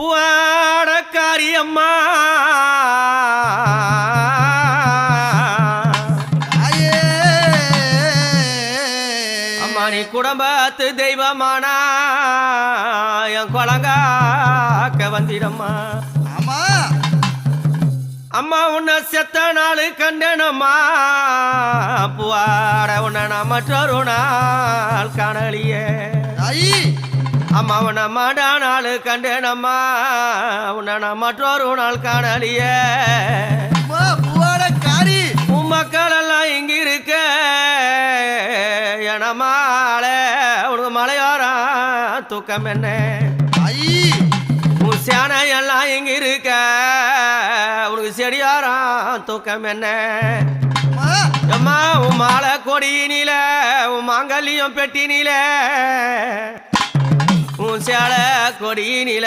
பூவாடக்காரி அம்மா அம்மா நீ குடும்பத்து தெய்வமானா என் குழங்காக்க வந்திடம்மா ஆமா அம்மா உன்னை செத்த நாள் கண்டனம்மா. பூவாட உன்னை நான் மற்றொரு நாள் காணலியே. தாயி. அம்மா உன்னை மாடா நாள் கண்டனம்மா உன்னை நான் மற்றொரு நாள் காணலியே. காரி. உன் மக்கள் எல்லாம் இங்க இருக்க. என மாலை உனக்கு மலையோரம் தூக்கம் என்ன? உன் சேனை எல்லாம் இங்க இருக்க. உனக்கு செடியாரம் தூக்கம் என்ன? அம்மா. அம்மா உன் மாலை கொடியினில உன் மாங்கல்யம் பெட்டினில. உன் சேலை கொடியினில